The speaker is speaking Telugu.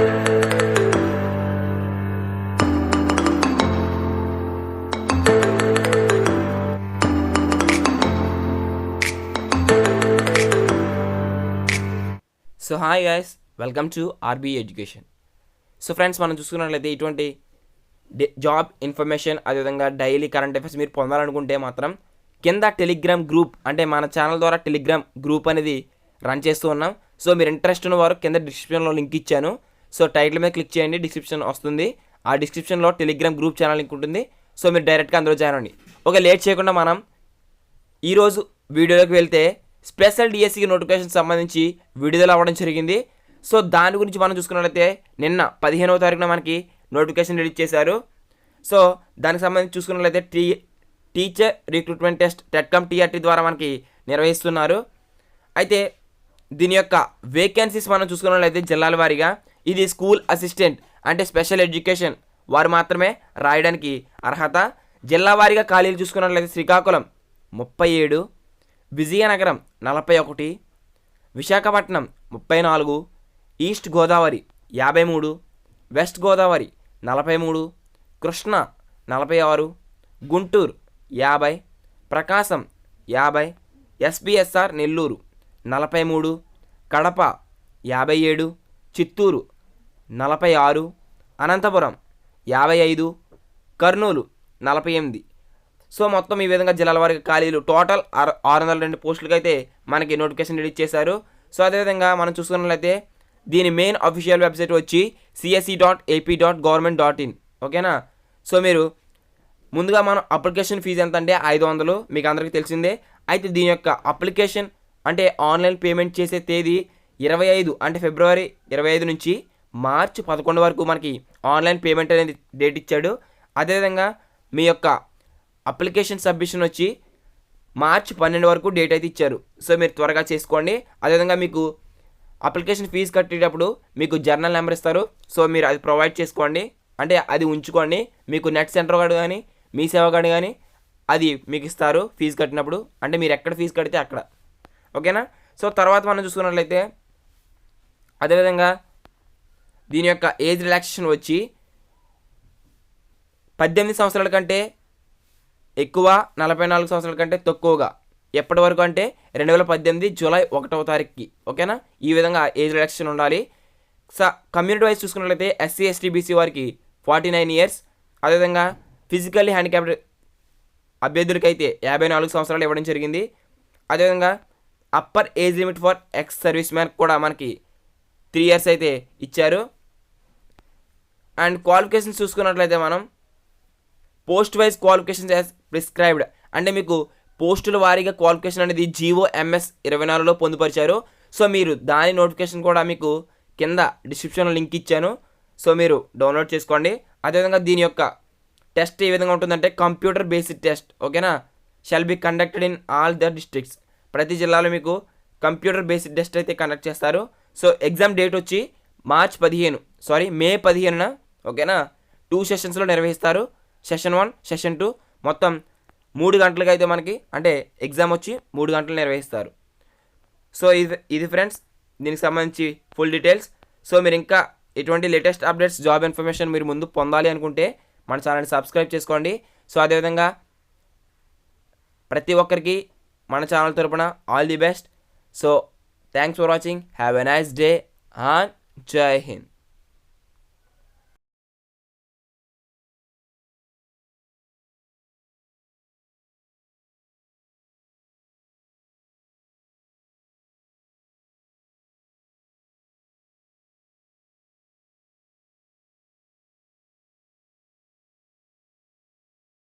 So hi guys welcome to RB education so friends మనం చూసుకున్నట్లయితే ఇటువంటి జాబ్ ఇన్ఫర్మేషన్ అదేవిధంగా డైలీ కరెంట్ అఫైర్స్ మీరు పొందాలనుకుంటే మాత్రం కింద టెలిగ్రామ్ గ్రూప్ అంటే మన ఛానల్ ద్వారా టెలిగ్రామ్ గ్రూప్ అనేది రన్ చేస్తూ ఉన్నాం. సో మీరు ఇంట్రెస్ట్ ఉన్న వారు కింద డిస్క్రిప్షన్లో లింక్ ఇచ్చాను. సో టైటిల్ మీద క్లిక్ చేయండి డిస్క్రిప్షన్ వస్తుంది. ఆ డిస్క్రిప్షన్లో టెలిగ్రామ్ గ్రూప్ ఛానల్ లింక్ ఉంటుంది. సో మీరు డైరెక్ట్గా అందులో జాయిన్ అండి ఓకే లేట్ చేయకుండా మనం ఈరోజు వీడియోలోకి వెళ్తే స్పెషల్ డిఎస్సికి నోటిఫికేషన్ సంబంధించి విడుదల అవ్వడం జరిగింది. సో దాని గురించి మనం చూసుకున్నట్లయితే నిన్న పదిహేనవ తారీఖున మనకి నోటిఫికేషన్ రిలీజ్ చేశారు. సో దానికి సంబంధించి చూసుకున్నట్లయితే T teacher recruitment test TET cum TRT ద్వారా మనకి నిర్వహిస్తున్నారు. అయితే దీని యొక్క వేకెన్సీస్ మనం చూసుకున్నట్లయితే జిల్లాల వారీగా ఇది స్కూల్ అసిస్టెంట్ అంటే స్పెషల్ ఎడ్యుకేషన్. వారు మాత్రమే రాయడానికి అర్హత. జిల్లా వారీగా ఖాళీలు చూసుకున్నట్లయితే శ్రీకాకుళం ముప్పై ఏడు విజయనగరం నలభై ఒకటి విశాఖపట్నం ముప్పై నాలుగు ఈస్ట్ గోదావరి యాభై మూడు వెస్ట్ గోదావరి నలభై మూడు కృష్ణ నలభై ఆరు గుంటూరు యాభై ప్రకాశం యాభై ఎస్బిఎస్ఆర్ నెల్లూరు నలభై మూడు కడప యాభై ఏడు చిత్తూరు నలభై ఆరు అనంతపురం యాభై ఐదు కర్నూలు నలభై ఎనిమిది. సో మొత్తం ఈ విధంగా జిల్లాల వారికి ఖాళీలు. టోటల్ ఆరు ఆరు వందల రెండు పోస్టులకి అయితే మనకి నోటిఫికేషన్ రిలీజ్ చేశారు. సో అదేవిధంగా మనం చూసుకున్నట్లయితే దీని మెయిన్ అఫీషియల్ వెబ్సైట్ వచ్చి CSC dot AP dot government dot in ఓకేనా? సో మీరు ముందుగా మనం అప్లికేషన్ ఫీజు ఎంత అంటే ఐదు వందలు మీకు అందరికీ తెలిసిందే. అయితే దీని యొక్క అప్లికేషన్ అంటే ఆన్లైన్ పేమెంట్ చేసే తేదీ ఇరవై ఐదు అంటే ఫిబ్రవరి ఇరవై ఐదు నుంచి మార్చి పదకొండు వరకు మనకి ఆన్లైన్ పేమెంట్ అనేది డేట్ ఇచ్చాడు. అదేవిధంగా మీ యొక్క అప్లికేషన్ సబ్మిషన్ వచ్చి మార్చి పన్నెండు వరకు డేట్ అయితే ఇచ్చారు. సో మీరు త్వరగా చేసుకోండి. అదేవిధంగా మీకు అప్లికేషన్ ఫీజు కట్టేటప్పుడు మీకు జర్నల్ నెంబర్ ఇస్తారు. సో మీరు అది ప్రొవైడ్ చేసుకోండి. అంటే అది ఉంచుకోండి. మీకు నెట్ సెంటర్ కార్డు కానీ మీ సేవ కార్డు కానీ అది మీకు ఇస్తారు ఫీజు కట్టినప్పుడు. అంటే మీరు ఎక్కడ ఫీజు కడితే అక్కడ. ఓకేనా? సో తర్వాత మనం చూసుకున్నట్లయితే అదేవిధంగా దీని యొక్క ఏజ్ రిలాక్సేషన్ వచ్చి పద్దెనిమిది సంవత్సరాల కంటే ఎక్కువ నలభై నాలుగు సంవత్సరాల కంటే తక్కువగా. ఎప్పటి వరకు అంటే రెండు వేల పద్దెనిమిది జూలై ఒకటవ తారీఖుకి. ఓకేనా? ఈ విధంగా ఏజ్ రిలాక్సేషన్ ఉండాలి. స కమ్యూనిటీ వైజ్ చూసుకున్నట్లయితే ఎస్సీ ఎస్టీ బీసీ వారికి ఫార్టీ నైన్ ఇయర్స్ అదేవిధంగా ఫిజికల్లీ హ్యాండిక్యాప్డ్ అభ్యర్థులకైతే యాభై నాలుగు సంవత్సరాలు ఇవ్వడం జరిగింది. అదేవిధంగా upper age limit for ex service man కూడా మనకి త్రీ ఇయర్స్ అయితే ఇచ్చారు. అండ్ క్వాలిఫికేషన్స్ చూసుకున్నట్లయితే మనం post wise qualifications as prescribed. అంటే మీకు పోస్టుల వారీగా క్వాలిఫికేషన్ అనేది జీవో ఎంఎస్ ఇరవై నాలుగులో పొందుపరిచారు. సో మీరు దాని నోటిఫికేషన్ కూడా మీకు కింద డిస్క్రిప్షన్లో లింక్ ఇచ్చాను. సో మీరు డౌన్లోడ్ చేసుకోండి. అదేవిధంగా దీని యొక్క టెస్ట్ ఏ విధంగా ఉంటుందంటే కంప్యూటర్ బేస్డ్ టెస్ట్ ఓకేనా? Shall be conducted in all the districts ప్రతి జిల్లాలో మీకు కంప్యూటర్ బేస్డ్ టెస్ట్ అయితే కండక్ట్ చేస్తారు. సో ఎగ్జామ్ డేట్ వచ్చి మార్చ్ పదిహేను సారీ మే పదిహేనున ఓకేనా? టూ సెషన్స్లో నిర్వహిస్తారు. సెషన్ వన్ సెషన్ టూ మొత్తం మూడు గంటలకు అయితే మనకి అంటే ఎగ్జామ్ వచ్చి మూడు గంటలు నిర్వహిస్తారు. సో ఇది ఇది ఫ్రెండ్స్ దీనికి సంబంధించి ఫుల్ డీటెయిల్స్ సో మీరు ఇంకా ఎటువంటి లేటెస్ట్ అప్డేట్స్ జాబ్ ఇన్ఫర్మేషన్ మీరు ముందు పొందాలి అనుకుంటే మన ఛానల్ని సబ్స్క్రైబ్ చేసుకోండి. సో అదేవిధంగా ప్రతి ఒక్కరికి మన ఛానల్ తరపున all the best so thanks for watching have a nice day and జై హింద్